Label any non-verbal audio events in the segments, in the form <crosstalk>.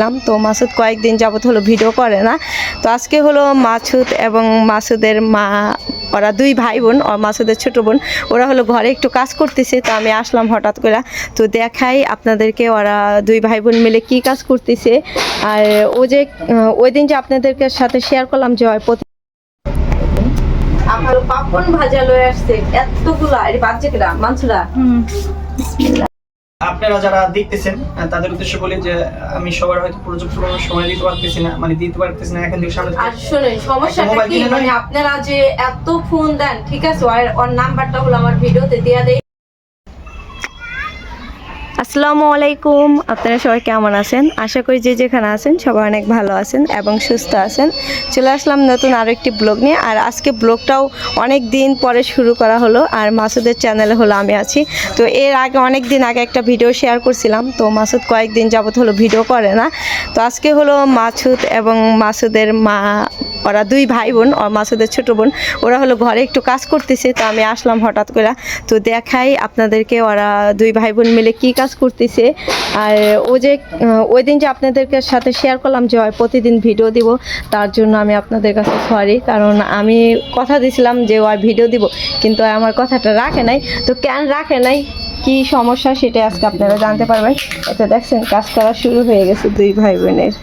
করলাম তো মাসুদ কয়েকদিন যাবত হলো ভিডিও করে না। তো আজকে হলো মাসুদ এবং মাসুদের মা ওরা দুই ভাই বোন আর মাসুদের ছোট বোন ওরা হলো ঘরে একটু কাজ করতেছে। তো আমি আসলাম হঠাৎ করে। তো দেখাই আপনাদেরকে ওরা দুই ভাই বোন মিলে কি কাজ করতেছে। আর ও যে ওই দিন যে আপনাদেরকে সাথে শেয়ার করলাম যে হয় প্রতি আমার পাপন ভাজা লয়ে আসছে। এতগুলা কিরা মানসুরা। আপনারা যারা দেখতেছেন তাদের উদ্দেশ্য বলি যে আমি সবার হয়তো প্রযুক্তি কোনো সময় দিতে পারতেছি না মানে দিতে পারতেছি না এখন থেকে সামনে আর শুনুন সমস্যাটা কি? মানে আপনারা যে এত ফোন দেন ঠিক আছে? আর ওর নাম্বারটা হলো আমার ভিডিওতে দেয়া দেই। আসসালামু আলাইকুম। আপনারা সবাই কেমন আছেন? আশা করি যে যেখানে আছেন সবাই অনেক ভালো আছেন এবং সুস্থ আছেন। চলে আসলাম নতুন আরও একটি ব্লগ নিয়ে। আর আজকে ব্লগটাও অনেক দিন পরে শুরু করা হলো। আর মাসুদের চ্যানেলে হলো আমি আছি। তো এর আগে অনেক দিন আগে একটা ভিডিও শেয়ার করছিলাম। তো মাসুদ কয়েকদিন যাবত হলো ভিডিও করে না। তো আজকে হলো মাসুদ এবং মাসুদের মা, ওরা দুই ভাই বোন মাসুদের ছোটো বোন, ওরা হলো ঘরে একটু কাজ করতেছে। তো আমি আসলাম হঠাৎ করে। তো দেখাই আপনাদেরকে ওরা দুই ভাই বোন মিলে কী কাজ করতেছে। আর ও যে ওই দিন যে আপনাদেরকে সাথে শেয়ার করলাম যে হয় প্রতিদিন ভিডিও দিব তার জন্য আমি আপনাদের কাছে সরি কারণ আমি কথা দিছিলাম যে ওই ভিডিও দিব কিন্তু আমার কথাটা রাখে নাই। তো কেন রাখে নাই? কি সমস্যা সেটা আজকে আপনারা জানতে পারবেন। এটা দেখছেন কাজ করা শুরু হয়ে গেছে দুই ভাই বোনের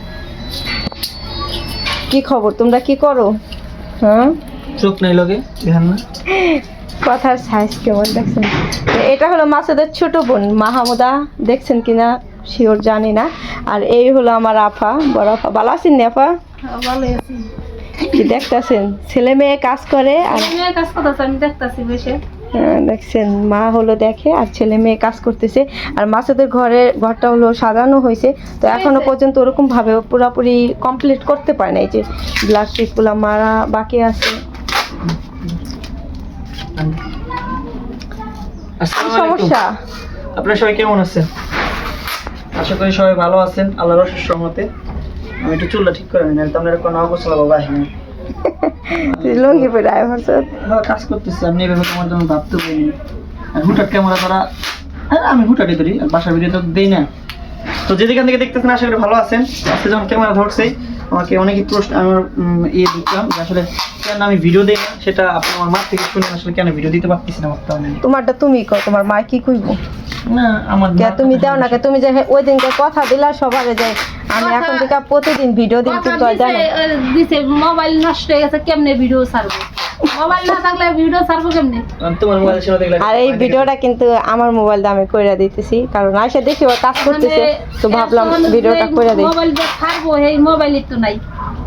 কি খবর? তোমরা কি করো? হ্যাঁ? চোখ নাই লগে ধ্যান না? <laughs> কথার সাইজ কেমন দেখছেন? এটা হলো মাসুদের ছোট বোন মাহমুদা। দেখছেন কিনা? শিওর জানি না। আর এই হলো আমার আফা বড় আফা। ভালো আছেন নি আফা? ভালোই কি দেখতেছেন? ছেলে মেয়ে কাজ করে আর কাজ করতেছে আমি দেখতাছি বেশি হ্যাঁ, দেখছেন মা হলো দেখে আর ছেলে মেয়ে কাজ করতেছে। আর মাসুদের ঘরে ঘরটা হলো সাজানো হয়েছে। তো এখনও পর্যন্ত ওরকম ভাবে পুরোপুরি কমপ্লিট করতে পারে না এই যে টিপগুলো মারা বাকি আছে। সমস্যা? আপনারা সবাই কেমন আছেন? আশা করি সবাই ভালো আছেন আল্লাহর অশেষ রহমতে। আমি একটু চুলটা ঠিক করে অবস্থা বাবা হ্যাঁ তুই লঙ্গি পরে আয় ভারসাদ কাজ করতেছি এভাবে তোমার জন্য ভাবতে পারিনি। আর হুটার ক্যামেরা হ্যাঁ আমি হুটারই ধরি আর বাসার ভিডিও তো দেই না। তো যেদিকে থেকে দেখতেছেন আশা করি ভালো আছেন। আজকে যখন ক্যামেরা ধরছেই আমাকে অনেকে প্রশ্ন আমার ইয়ে দিতাম যে আসলে কেন আমি ভিডিও দিই না? সেটা আপনি আমার মা থেকে শুনে আসলে কেন ভিডিও দিতে পারতেছি না বর্তমানে? তোমারটা তুমি কর তোমার মা কি কইবো? না আমার কে তুমি দাও না কে তুমি যে ওই দিনকে কথা দিলা সবারে যে আমি এখন থেকে প্রতিদিন ভিডিও দিন কিন্তু জানো দিছে মোবাইল নষ্ট হয়ে গেছে কেমনে ভিডিও ছাড়বো? মোবাইল না থাকলে ভিডিও ছাড়বো কেমনে? তোমার মোবাইল ছিল দেখলে আর এই ভিডিওটা কিন্তু আমার মোবাইল দিয়ে কইরা দিতেছি কারণ আইসা দেখি ও কাজ করতেছে তো ভাবলাম ভিডিওটা কইরা দিই। মোবাইল যে ছাড়বো এই মোবাইলই তো নাই।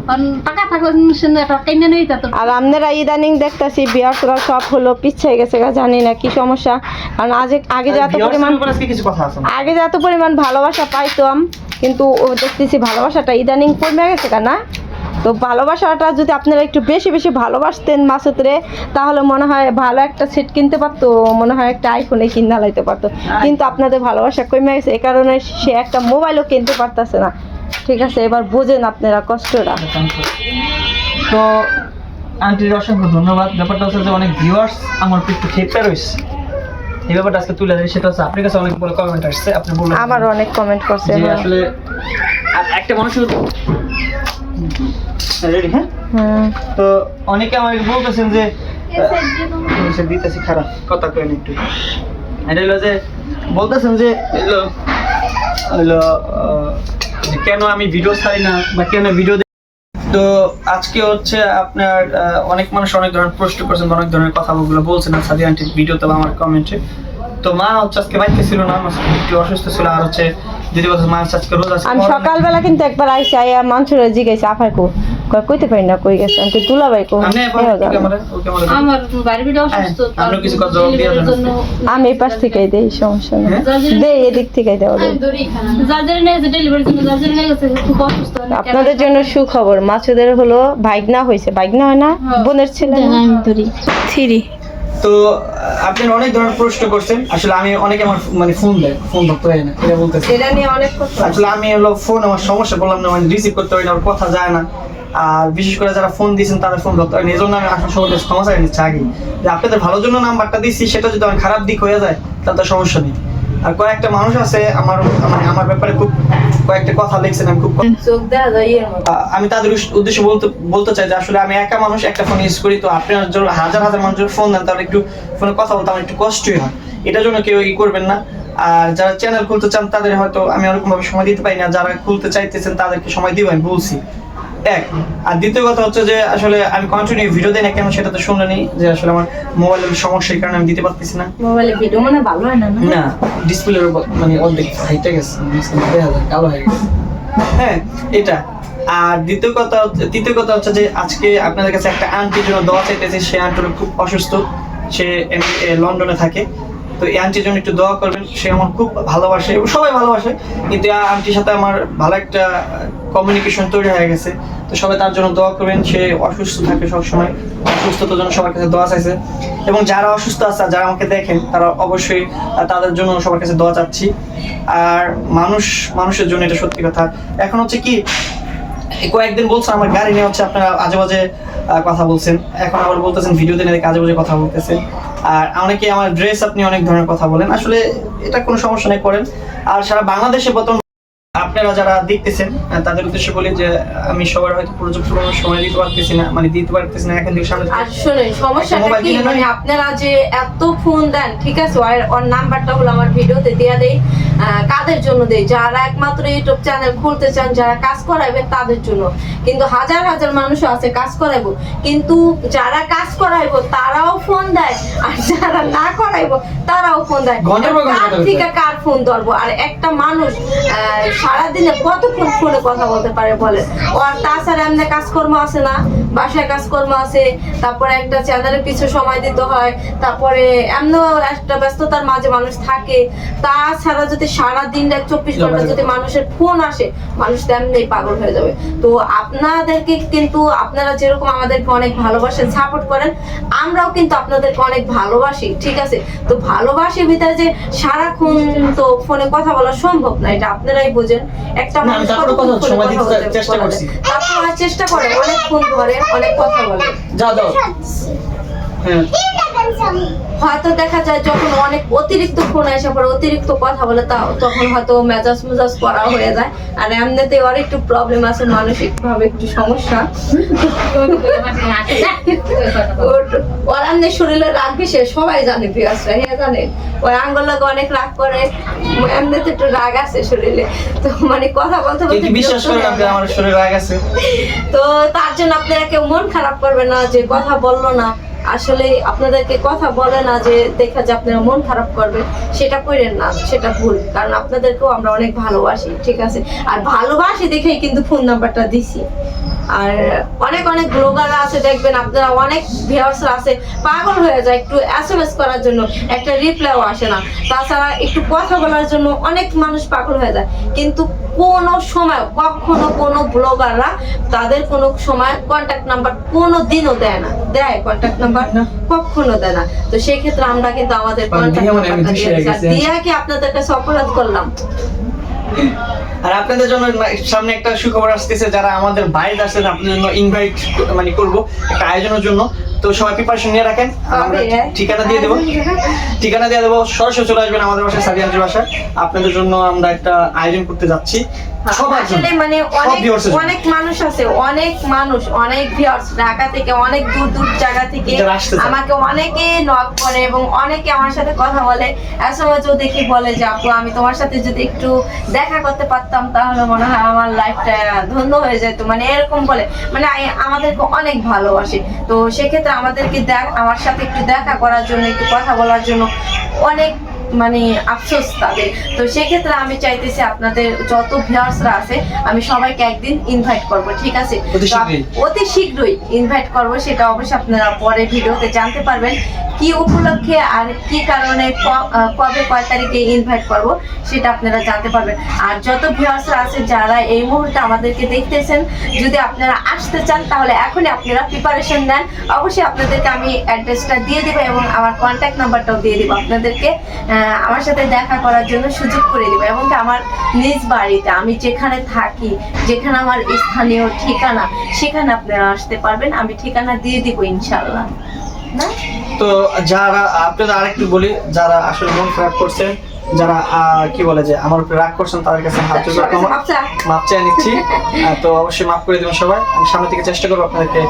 কারণ টাকা থাকলে শুনে একটা কিনে নেই তা তো। আর আপনারা ইদানিং দেখতাছি বিয়াররা সব হলো পিছিয়ে গেছে জানি না কি সমস্যা। কারণ আজ আগে যে এত Viewers পরিমাণ। আগে যে এত পরিমাণ ভালোবাসা পাইতাম কিন্তু ও দেখতেছি ভালোবাসাটা ইদানিং কমে গেছে কেনা তো ভালোবাসাটা যদি আপনারা একটু বেশি বেশি ভালোবাসতেন মাসুদরে তাহলে মনে হয় ভালো একটা সেট কিনতে পারতো মনে হয় একটা আইফোনে কিনা লাইতে পারতো। কিন্তু আপনাদের ভালোবাসা কমে গেছে এই কারণে সে একটা মোবাইলও কিনতে পারতেছে না। ঠিক আছে এবার বোঝেন আপনারা কষ্টটা। তো আন্টির অসংখ্য ধন্যবাদ। ব্যাপারটা হচ্ছে যে অনেক ভিউয়ার্স আমার একটু খেপে রয়েছে এই ব্যাপারটা আজকে তুলে ধরি সেটা হচ্ছে আপনার কাছে অনেক বড় কমেন্ট আসছে। আপনি বললেন আমারও অনেক কমেন্ট করছে হ্যাঁ। আসলে একটা মানুষ রেডি হ্যাঁ? তো অনেকে আমাকে বলতেছেন যে দিতেছি খারাপ কথা কই একটু। এটা হলো যে বলতেছেন যে হলো হলো কেন আমি ভিডিও ছাড়ি না বা কেন ভিডিও তো আজকে হচ্ছে আপনার অনেক মানুষ অনেক ধরনের প্রশ্ন করছেন অনেক ধরনের কথাগুলো বলছেন। সাদি আন্টির ভিডিওতে বা আমার কমেন্টে তো মা হচ্ছে আজকে বাড়িতে ছিল না আমার একটু অসুস্থ ছিল আর হচ্ছে দিদি মা আজকে রোজ আছে আমি সকালবেলা কিন্তু একবার আইসি আইয়া মাংসরে জিগাইছি আফার কো কই কইতে পারি না কই গেছে? আমি দুলা ভাই কো আমি না। আমার ভিডিও অসুস্থ হ্যাঁ, আপনিও কিছু কথা জবাব দিয়ে দেন আমি এই পাশ থেকে দেই সমস্যা নেই। হ্যাঁ? দেই এদিক থেকে দেওয়া দেই যাদের নিয়ে গেছে ডেলিভারির জন্য যাদের গেছে খুব অসুস্থ। আপনাদের জন্য সুখবর মাছুদের হলো ভাইগনা হয়েছে ভাইগনা হয় না? হ্যাঁ। বোনের ছেলে থ্রি। তো আপনি অনেক ধরনের প্রশ্ন করছেন। আসলে আমি অনেকে আমার মানে ফোন দেয় ফোন ধরতে হয় না এটা বলতে সেটা নিয়ে অনেক আসলে আমি হলো ফোন আমার সমস্যা বললাম না মানে রিসিভ করতে পারি না আমার কথা যায় না। আর বিশেষ করে যারা ফোন দিয়েছেন তারা ফোন ধরতে হয় না। এই জন্য আমি আসলে সবাই ক্ষমা চাই নিচ্ছি আগে যে আপনাদের ভালোর জন্য নাম্বারটা দিচ্ছি সেটা যদি আমার খারাপ দিক হয়ে যায় তাহলে তো সমস্যা নেই। আর কয়েকটা মানুষ আছে আমার মানে আমার ব্যাপারে খুব কয়েকটা কথা লিখছেন আমি খুব আমি তাদের উদ্দেশ্যে বলতে বলতে চাই যে আসলে আমি একা মানুষ একটা ফোন ইউজ করি তো আপনার যখন হাজার হাজার মানুষ ফোন দেন তাহলে একটু ফোনে কথা বলতে আমার একটু কষ্টই হয়। এটার জন্য কেউ ই করবেন না। আর যারা চ্যানেল খুলতে চান তাদের হয়তো আমি ওরকম ভাবে সময় দিতে পারি না। যারা খুলতে চাইতেছেন তাদেরকে সময় দিব আমি বলছি। এক। আর দ্বিতীয় কথা হচ্ছে যে আসলে আমি কন্টিনিউ ভিডিও দিই না কেন সেটা তো যে আসলে আমার মোবাইলের সমস্যার কারণে আমি দিতে পারতেছি না। মোবাইলে ভিডিও মানে ভালো হয় না না? ডিসপ্লের মানে অর্ধেক হাইটে গেছে দেখা যায় কালো হয়ে গেছে। হ্যাঁ এটা। আর দ্বিতীয় কথা তৃতীয় কথা হচ্ছে যে আজকে আপনাদের কাছে একটা আন্টির জন্য দোয়া চাইতেছি সে আন্টি খুব অসুস্থ। সে লন্ডনে থাকে। তো এই আন্টির জন্য একটু দোয়া করবেন। সে আমার খুব ভালোবাসে সবাই ভালোবাসে। কিন্তু আন্টির সাথে আমার ভালো একটা কমিউনিকেশন তৈরি হয়ে গেছে। তো সবাই তার জন্য দোয়া করবেন। সে অসুস্থ থাকে সবসময়। অসুস্থতার জন্য সবার কাছে দোয়া চাইছে। এবং যারা অসুস্থ আছে, যারা আমাকে দেখেন, তারা অবশ্যই তাদের জন্য সবার কাছে দোয়া চাচ্ছি। আর মানুষ, মানুষের জন্য এটা সত্যি কথা। এখন হচ্ছে কি, কয়েকদিন বলছেন আমার গাড়ি নিয়ে হচ্ছে আপনারা আজে বাজে কথা বলছেন। এখন আবার বলতেছেন ভিডিও দিনে আজে বাজে কথা বলতেছেন। আর অনেকে আমার ড্রেস আপনি অনেক ধরনের কথা বলেন। আসলে এটা কোনো সমস্যা নেই, করেন। আর সারা বাংলাদেশে বর্তমান আপনারা যারা দেখতেছেন তাদের উদ্দেশ্যে বলি যে আমি সবার হয়তো প্রযুক্তি পুরো সময় দিতে পারতেছি না মানে দিতে পারতেছি না এখন থেকে সামনে আর সমস্যাটা কি? মানে আপনারা যে এত ফোন দেন ঠিক আছে? ওর ওর নাম্বারটা হলো আমার ভিডিওতে দেয়া দেই। কাদের জন্য দেই? যারা একমাত্র ইউটিউব চ্যানেল খুলতে চান যারা কাজ করাইবেন তাদের জন্য। কিন্তু হাজার হাজার মানুষ আছে কাজ করাইবো। কিন্তু যারা কাজ করাইবো তারাও ফোন দেয়। আর যারা না করাইবো তারাও ফোন দেয়। কার থেকে কার ফোন ধরবো? আর একটা মানুষ আহ, সারাদিনে কতক্ষণ ফোনে কথা বলতে পারে বলে আর তাছাড়া এমনি কাজকর্ম আছে না? বাসায় কাজকর্ম আছে তারপরে একটা চ্যানেলের পিছু সময় দিতে হয় তারপরে এমনও একটা ব্যস্ততার মাঝে মানুষ থাকে। তাছাড়া যদি সারা দিন চব্বিশ ঘণ্টা যদি মানুষের ফোন আসে মানুষ তো এমনি পাগল হয়ে যাবে। তো আপনাদেরকে কিন্তু আপনারা যেরকম আমাদেরকে অনেক ভালোবাসেন সাপোর্ট করেন আমরাও কিন্তু আপনাদেরকে অনেক ভালোবাসি ঠিক আছে? তো ভালোবাসি ভিতরে যে সারাক্ষণ তো ফোনে কথা বলা সম্ভব না এটা আপনারাই বোঝেন। একটা মানুষ চেষ্টা? করছি। চেষ্টা করে অনেক ফোন ধরে অনেক কথা বলে যাদব দাও হ্যাঁ হয়তো দেখা যায় যখন অনেক অতিরিক্ত ফোন আসে পরে অতিরিক্ত কথা বলে তা তখন হয়তো মেজাজ মেজাজ করা হয়ে যায়। আর এমনিতে ওর একটু প্রবলেম আছে মানসিক ভাবে একটু সমস্যা। ওর এমনি শরীরে রাগ বেশি সবাই জানে পিয়াসরা হ্যাঁ জানেন ওর আঙ্গুল লাগে অনেক রাগ করে এমনিতে একটু রাগ আছে শরীরে। তো মানে কথা বলতে বলতে বিশ্বাস আমার শরীর রাগ আছে? তো তার জন্য আপনারা কেউ মন খারাপ করবে না যে কথা বলল না। আসলে আপনাদেরকে কথা বলে না যে দেখা যে আপনারা মন খারাপ করবে সেটা করেন না, সেটা ভুল, কারণ আপনাদেরকেও আমরা অনেক ভালোবাসি, ঠিক আছে? আর ভালোবাসি দেখেই কিন্তু ফোন নাম্বারটা দিছি। আর অনেক অনেক ব্লগাররা আছে, দেখবেন আপনারা অনেক ভিউয়ার্সরা আছে, পাগল হয়ে যায় একটু এসএমএস করার জন্য, একটা রিপ্লাইও আসে না। তাছাড়া একটু কথা বলার জন্য অনেক মানুষ পাগল হয়ে যায়। কিন্তু কোনো সময় কখনো কোনো ব্লগাররা তাদের কোনো সময় কন্ট্যাক্ট নাম্বার কোনো দিনও দেয় না। দেয় কন্ট্যাক্ট নাম্বার। কখনো দেয় না। তো সেই ক্ষেত্রে আমরা কিন্তু আমাদের মানে কন্ট্যাক্ট মানে নাম্বারটা দিয়ে কি আপনাদের কাছে অপরাধ করলাম? আর আপনাদের জন্য সামনে একটা সুখবর আসতেছে যারা আমাদের বাইরে আসছেন আপনাদের জন্য ইনভাইট মানে করব একটা আয়োজনের জন্য। তো সবাই প্রিপারেশন নিয়ে রাখেন। আমরা হ্যাঁ। ঠিকানা দিয়ে দেবো। ঠিকানা দিয়ে দেবো। সরাসরি চলে আসবেন আমাদের বাসায় সাদিয়ান্তির বাসায়। আপনাদের জন্য আমরা একটা আয়োজন করতে যাচ্ছি। আসলে মানে অনেক viewers এর জন্য। অনেক মানুষ আছে অনেক মানুষ অনেক ভিউয়ার্স ঢাকা থেকে অনেক দূর দূর জায়গা থেকে যারা আসতে চায়। আমাকে অনেকে নক করে এবং অনেকে আমার সাথে কথা বলে। দেখি বলে যে আপু আমি তোমার সাথে যদি একটু দেখা করতে পারতাম তাহলে মনে হয় আমার লাইফটা ধন্য হয়ে যেত। মানে এরকম বলে। মানে আমাদেরকে অনেক ভালোবাসে। তো সেক্ষেত্রে আমাদেরকে দেখ আমার সাথে একটু দেখা করার জন্য একটু কথা বলার জন্য। অনেক মানে আফসোস তাদের। তো সেক্ষেত্রে আমি চাইতেছি আপনাদের যত ভিউয়ার্সরা আছে আমি সবাইকে একদিন ইনভাইট করব ঠিক আছে? অতি শীঘ্রই। ইনভাইট করব সেটা অবশ্যই আপনারা পরে ভিডিওতে জানতে পারবেন কি উপলক্ষে আর কি কারণে কবে কয় তারিখে ইনভাইট করব সেটা আপনারা জানতে পারবেন। আর যত ভিউয়ার্সরা আছে যারা এই মুহূর্তে আমাদেরকে দেখতেছেন যদি আপনারা আসতে চান তাহলে এখনই আপনারা প্রিপারেশন নেন। অবশ্যই আপনাদেরকে আমি অ্যাড্রেসটা দিয়ে দেবো এবং আমার কন্ট্যাক্ট নাম্বারটাও দিয়ে দেবো আপনাদেরকে। আমার সাথে দেখা করার জন্য সুযোগ করে দেবো। এমনকি আমার নিজ বাড়িতে আমি যেখানে থাকি, যেখানে আমার স্থানীয় ঠিকানা, সেখানে আপনারা আসতে পারবেন। আমি ঠিকানা দিয়ে দিব ইনশাল্লাহ তো যারা আপনারা আরেকটু বলি, যারা আসলে মন খারাপ করছেন যারা কি বলে যে আমার উপরে রাগ করছেন তাদের কাছে হাত জোর আচ্ছা। মাপ চেয়ে নিচ্ছি। <laughs> তো অবশ্যই মাফ করে দেবেন সবাই। আমি সামনে থেকে চেষ্টা করব আপনাদেরকে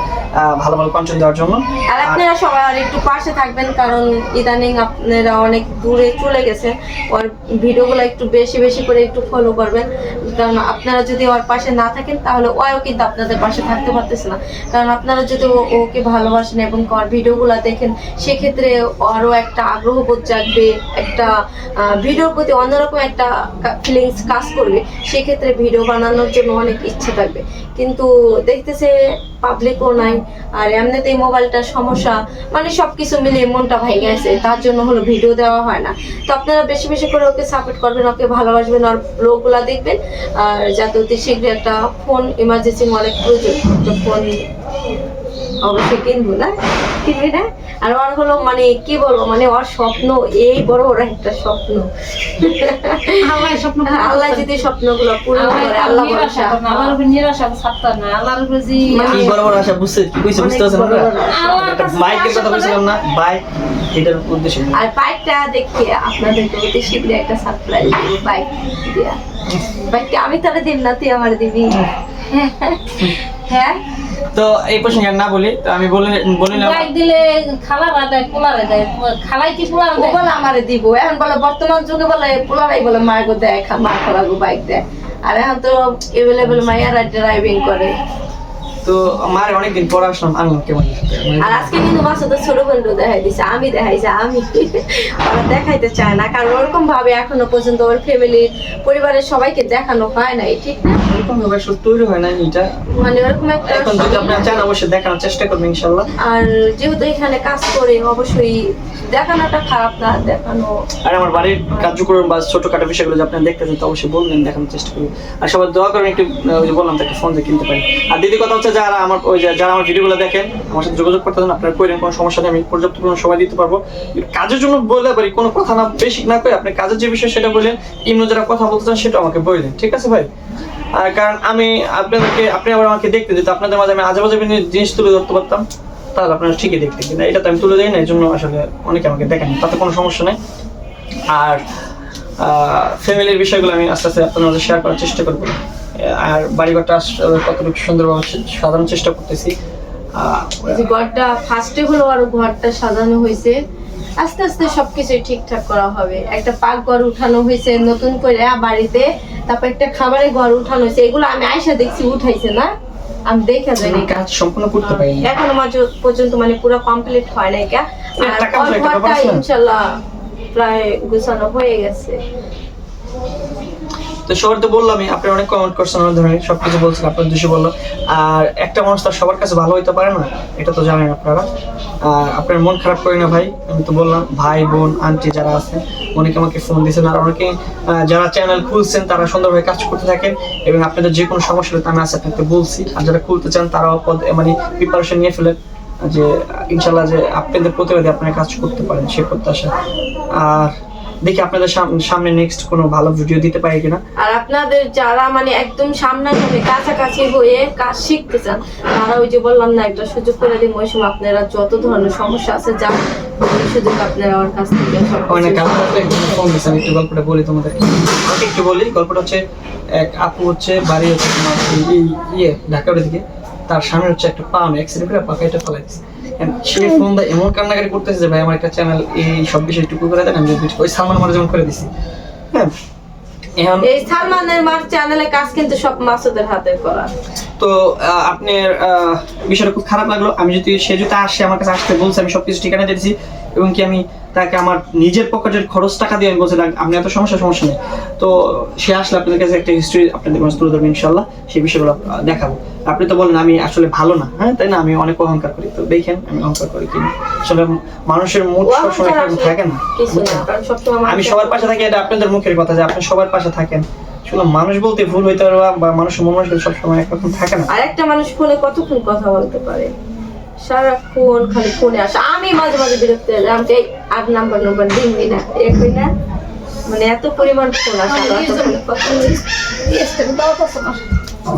ভালো ভালো কন্টেন্ট দেওয়ার জন্য। আর আপনারা সবাই আর একটু পাশে থাকবেন কারণ ইদানিং আপনারা অনেক দূরে চলে গেছেন ওর ভিডিওগুলো একটু বেশি বেশি করে একটু ফলো করবেন। কারণ আপনারা যদি ওর পাশে না থাকেন তাহলে ওও কিন্তু আপনাদের পাশে থাকতে পারতেছে না। কারণ আপনারা যদি ওকে ভালোবাসেন এবং ওর ভিডিওগুলো দেখেন সেক্ষেত্রে আরও একটা আগ্রহ বোধ জাগবে একটা ভিডিওর প্রতি অন্যরকম একটা ফিলিংস কাজ করবে, সেক্ষেত্রে ভিডিও বানানোর জন্য অনেক ইচ্ছে থাকবে। কিন্তু দেখতেছে পাবলিকও নাই, আর এমনিতেই মোবাইলটার সমস্যা মানে সব কিছু মিলিয়ে মনটা ভেঙে গেছে, তার জন্য হলো ভিডিও দেওয়া হয় না। তো আপনারা বেশি বেশি করে ওকে সাপোর্ট করবেন, ওকে ভালোবাসবেন আর ব্লগগুলো দেখবেন, আর যাতে অতি শীঘ্রই একটা ফোন ইমার্জেন্সি অনেক প্রয়োজন ফোন অবশ্যই কিনবো না কিনবি না। আর ওর হলো মানে কি বলব মানে ওর স্বপ্ন এই বড় বড় একটা স্বপ্ন। আল্লাহ যদি স্বপ্নগুলো পূরণ আল্লাহ করে আল্লাহ ভরসা। আল্লাহর উপর নিরাশা ছাড়তে না আল্লাহর উপর যে মানে- কি বড় বড় আশা বুঝতে কি কইছে বুঝতে পারছেন অনেক বড় আমরা? বড় আশা। আল্লাহর কাছে বাইকের কথা বলছিলাম না বাইক এটার উদ্দেশ্য আর বাইকটা দেখিয়ে আপনাদেরকে অতি শীঘ্রই একটা সারপ্রাইজ দিব বাইক দিয়া। বাইকটা আমি তাহলে দিন না তুই আমার দিবি। হ্যাঁ? তো এই প্রসঙ্গে না বলি তো আমি বলে বলিলাম বাইক দিলে খালা দেয় পোলারে দেয়। খালাই কি পোলারে ও দেয়? বলে আমারে দিব। এখন বলে বর্তমান যুগে বলে পোলারাই বলে মা গো দেয় খা- মা খালাগো বাইক দেয়। আর এখন তো এভেলেবেল মায়েরা ড্রাইভিং করে। তো অনেকদিন পর আসলাম আনলাম কেমন আর আজকে কিন্তু ছোট বোনটা দেখাই দিছে আমি দেখাইছি আমি। ওরা দেখাইতে চায় না কারণ ওরকম ভাবে এখনও পর্যন্ত ওর ফ্যামিলির পরিবারের সবাইকে দেখানো হয় ঠিক না? এরকম ভাবে তৈরি হয় না এটা। মানে ওরকম একটা এখন যদি আপনারা চান অবশ্যই দেখানোর চেষ্টা করবেন আর যেহেতু এখানে কাজ করে অবশ্যই দেখানোটা খারাপ না দেখানো। আর আমার বাড়ির কার্যক্রম বা ছোটখাটো বিষয়গুলো যদি আপনারা দেখতে চান তো অবশ্যই বলবেন দেখানোর চেষ্টা করবেন। আর সবাই দোয়া করেন একটু বললাম তো একটা ফোন দিয়ে কিনতে পারি। আর দিদি কথা হচ্ছে যারা আমার ওই যারা আমার ভিডিওগুলো দেখেন, আমার সাথে যোগাযোগ করতে চান, আপনারা করেন কোনো সমস্যা নেই, আমি পর্যাপ্ত পরিমাণ সময় দিতে পারব। কাজের জন্য বললে পারি, কোনো কথা না, বেশি না করে আপনি কাজের যে বিষয় সেটা বললেন, ইমনো যারা কথা বলতে চান সেটা আমাকে বললেন ঠিক আছে ভাই? কারণ আমি আপনাদেরকে, আপনি আবার আমাকে দেখতে দিত, আপনাদের মাঝে আমি আজে বাজে জিনিস তুলে ধরতে পারতাম, তাহলে আপনারা ঠিকই দেখতেন, কিন্তু এটা তো আমি তুলে দিই না এই জন্য আসলে অনেকে আমাকে দেখেন তাতে কোনো সমস্যা নেই। আর ফ্যামিলির বিষয়গুলো আমি আস্তে আস্তে আপনার মাঝে শেয়ার করার চেষ্টা করব। আর বাড়িঘরটা কতটুকু সুন্দরভাবে সাজানোর চেষ্টা করতেছি। যে ঘরটা ফার্স্টে হলো আর ঘরটা সাজানো হয়েছে আস্তে আস্তে সবকিছু ঠিকঠাক করা হবে। একটা পাক ঘর উঠানো হয়েছে নতুন করে বাড়িতে তারপর একটা খাবারের ঘর উঠানো হয়েছে। এগুলো আমি আয়সা দেখছি উঠাইছে না। আমি দেখা যাই কাজ সম্পূর্ণ করতে এখনও মাঝে পর্যন্ত মানে পুরো কমপ্লিট হয় নাই কা। আর ঘরটা ইনশাল্লাহ প্রায় গুছানো হয়ে গেছে। তো সবার তো বললামই আপনি অনেক কমেন্ট করছেন, অনেক ধরনের সবকিছু বলছেন, আপনার দোষী বলল। আর একটা মানুষ তার সবার কাছে ভালো হইতে পারে না, এটা তো জানেন আপনারা। আর আপনার মন খারাপ করি না ভাই, আমি তো বললাম, ভাই, বোন আন্টি যারা আছেন অনেকে আমাকে ফোন দিয়েছেন, আর অনেকে যারা চ্যানেল খুলছেন, তারা সুন্দরভাবে কাজ করতে থাকেন, এবং আপনাদের যে কোনো সমস্যা হলে আমি আছে আপনাকে বলছি, আর যারা খুলতে চান, তারাও পদ- মানে প্রিপারেশন নিয়ে ফেলেন যে ইনশাল্লাহ যে আপনাদের প্রতিবাদে আপনারা কাজ করতে পারেন, সে প্রত্যাশা। আর দেখি আপনাদের সামনে নেক্সট কোনো ভালো ভিডিও দিতে পারি কিনা। আর আপনাদের যারা মানে একদম সামনাসামনি কাছাকাছি হয়ে কাজ শিখতে চান তারা ওই যে বললাম না একটা সুযোগ করে ওই সময় আপনারা যত ধরনের সমস্যা আছে যা সুযোগ আপনারা আমার কাছ থেকে অনেক একটু আমি একটু গল্পটা বলি তোমাদের। একটু বলি গল্পটা হচ্ছে এক আপু হচ্ছে বাড়ি হচ্ছে তোমার ইয়ে ঢাকার দিকে তার সামনে হচ্ছে একটা পাম অ্যাক্সিডেন্ট করে পাকা এটা ফেলাই দিচ্ছে সে ফোন দা এমন করতেছে যে ভাই আমার একটা চ্যানেল এই সব বিষয় টুকু করে দেন আমি ওই সালমান আমার যেমন করে দিছি। হ্যাঁ। এই সালমানের মার চ্যানেলে কাজ কিন্তু সব মাসুদের হাতে করা। তো আহ, আপনার আহ, বিষয়টা খুব খারাপ লাগল। আমি যদি সে যদি আসে আমার কাছে আসতে বলছে আমি সবকিছু ঠিকানা দিয়েছি এবং কি আমি তাকে আমার নিজের পকেটের খরচ টাকা দিয়ে আমি বলছি আপনি এত সমস্যা সমস্যা নেই। তো সে আসলে আপনাদের কাছে একটা হিস্ট্রি আপনাদের মাঝে তুলে ধরবেন ইনশাল্লাহ সেই বিষয়গুলো দেখাবো। আপনি তো বলেন আমি আসলে ভালো না। হ্যাঁ তাই না? আমি অনেক অহংকার করি। তো দেখেন আমি অহংকার করি কিনা আসলে মানুষের মুখ সবসময় থাকে না কিছু আমি সবার পাশে থাকি এটা আপনাদের মুখের কথা যে আপনি সবার পাশে থাকেন। শুধু মানুষ বলতে ভুল হইতে পারে বা মানুষের মন মানসিকতা সবসময় একরকম থাকে না। আর একটা মানুষ ফোনে কতক্ষণ কথা বলতে পারে? সারাক্ষণ খালি ফোনে আসে। আমি মাঝে মাঝে বিরক্ত হয়ে যাই আমাকে এই আট নাম্বার নাম্বার দিবি না। একই না মানে এত পরিমাণ ফোন আসে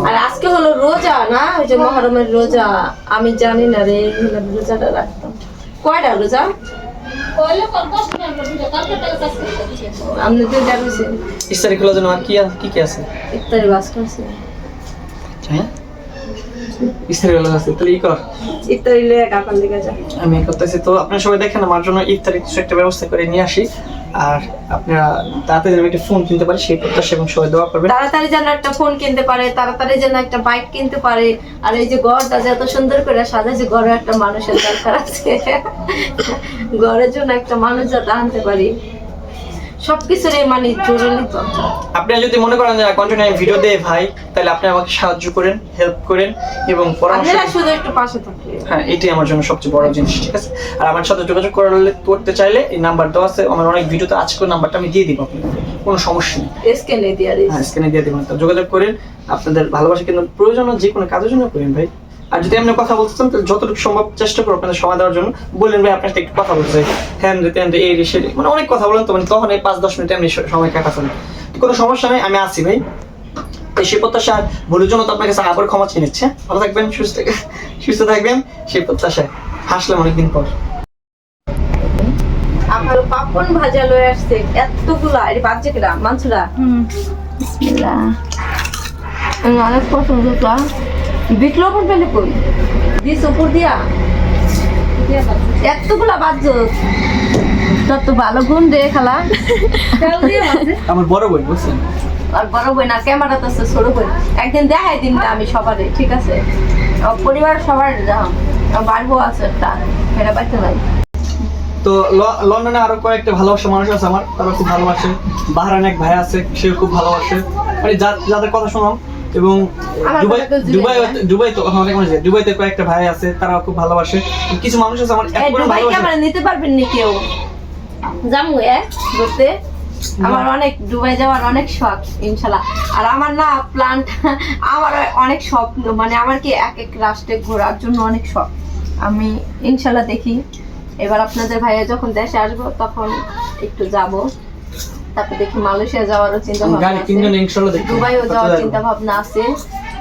আর আজকে হলো রোজা না? ওই যে মহরমের রোজা। আমি জানি না রে রোজাটা রাখতাম। কয়টা রোজা? ইস্তারি খোলার জন্য আর কি কি কি আছে? ইফতারি বাস করছে ইস্তারি আছে তাহলে ই কর। ইফতারি লিয়ে যা। আমি করতেছি তো আপনারা সবাই দেখেন আমার জন্য ইফতারি কিছু একটা ব্যবস্থা করে নিয়ে আসি। আর আপনারা তাড়াতাড়ি একটা ফোন কিনতে পারি সেই প্রত্যাশা এবং সবাই দোয়া করবেন। তাড়াতাড়ি যেন একটা ফোন কিনতে পারে তাড়াতাড়ি যেন একটা বাইক কিনতে পারে। আর এই যে ঘরটা যে এত সুন্দর করে সাজাইছে ঘরে একটা মানুষের দরকার আছে। ঘরের জন্য একটা মানুষ যাতে আনতে পারি। সবকিছুরই মানে জরুরি দরকার আপনারা যদি মনে করেন যে কন্টিনিউ ভিডিও দেই ভাই তাহলে আপনি আমাকে সাহায্য করেন হেল্প করেন। এবং পরামর্শ শুধু একটু পাশে হ্যাঁ এটাই আমার জন্য সবচেয়ে বড় জিনিস ঠিক আছে? আর আমার সাথে যোগাযোগ করলে করতে চাইলে এই নাম্বার দেওয়া আছে। আমার অনেক ভিডিওতে আজকের নাম্বারটা আমি দিয়ে দিব আপনাকে। কোনো সমস্যা নেই। স্ক্যানে দিয়ে দিস হ্যাঁ স্ক্যানে দিয়ে দেবেন। যোগাযোগ করেন। আপনাদের ভালোবাসা কিন্তু প্রয়োজন যে কোনো কাজের জন্য করেন ভাই। আর যদি আপনি কথা বলতে চান তাহলে যতটুকু সম্ভব চেষ্টা করো আপনাদের সময় দেওয়ার জন্য। বললেন ভাই আপনার সাথে একটু কথা বলতে চাই। হ্যাঁ রিতেন এই রে, সে। মানে অনেক কথা বলেন তো মানে তখন এই পাঁচ দশ মিনিট স- সময় কাটাচ্ছেন। কোনো সমস্যা নেই আমি আছি ভাই। এই সেই প্রত্যাশা ভুলের জন্য তো আপনার কাছে আবার ক্ষমা চেয়ে নিচ্ছে। ভালো থাকবেন সুস্থ সুস্থ থাকবেন প্রত্যাশায় হাসলাম অনেকদিন পর। আমার পাপন ভাজা লয়ে আসছে এতগুলা এর বাজে কিরা বিসমিল্লাহ। আমি অনেক পছন্দ তো। বিট লবণ পেলে কই? দিস উপর দিয়া। এতগুলা বাজ্য তোর তো ভালো গুণ রে খালা। আমার বড় বই বুঝছেন? আর বড় বই না আছে ছোট বই। একদিন দেখাই দিন আমি সবারই ঠিক আছে? পরিবার সবার যাও। বাড়বো আছে একটা এটা নাই তো লন্ডনে আরও কয়েকটা ভালোবাসা মানুষ আছে আমার তারা খুব ভালোবাসে। বাহারান এক ভাই আছে সে খুব ভালোবাসে। মানে যাদের কথা শুনলাম এবং দুবাই দুবাই দুবাই তো হ্যাঁ, অনেক মানুষ। দুবাইতে কয়েকটা ভাই আছে তারা খুব ভালোবাসে। কিছু মানুষ আছে আমার ক্যামেরা নিতে পারবেন নি কেউ? যাব এ ঘুরতে আমার অনেক দুবাই যাওয়ার অনেক শখ, ইনশাল্লাহ। আর আমার না প্ল্যান্ট আমার অনেক স্বপ্ন মানে আমার কি এক এক রাষ্ট্রে ঘোরার জন্য অনেক শখ। আমি ইনশাল্লাহ দেখি। এবার আপনাদের ভাইয়া যখন দেশে আসব, তখন একটু যাব। তারপর দেখি মালয়েশিয়া যাওয়ারও চিন্তা ভাবনা দুবাইও যাওয়ার চিন্তা ভাবনা আছে।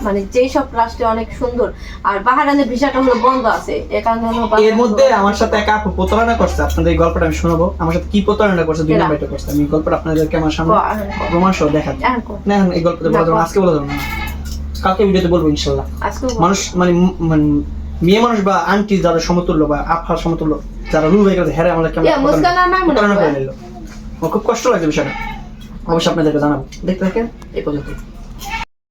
মানে যেই সব রাষ্ট্রে অনেক সুন্দর। আর বাহারানের ভিসাটা হলো বন্ধ আছে। এ কারণে হলো এর মধ্যে আমার সাথে এক আপু প্রতারণা করছে। আপনাদের এই গল্পটা আমি শোনাবো। আমার সাথে কি প্রতারণা করছে দুই কেরা? নাম্বার এটা করছে। আমি গল্পটা আপনাদেরকে আমার সামনে। প্রমাণ সহ দেখা দিই। এখন কো। না এই গল্পটা বলা যাবে আজকে বলা যাবে না। কালকে ভিডিওতে বলব বল। মানুষ মানে মানে মেয়ে মানুষ বা আন্টি যারা সমতুল্য বা আফার সমতুল্য যারা রুল হয়ে গেছে হ্যাঁ আমরা কেমন প্রতারণা করে নিল। আমার খুব কষ্ট লাগছে বিষয়টা। অবশ্যই আপনাদেরকে জানাব। দেখতে থাকেন এই পর্যন্ত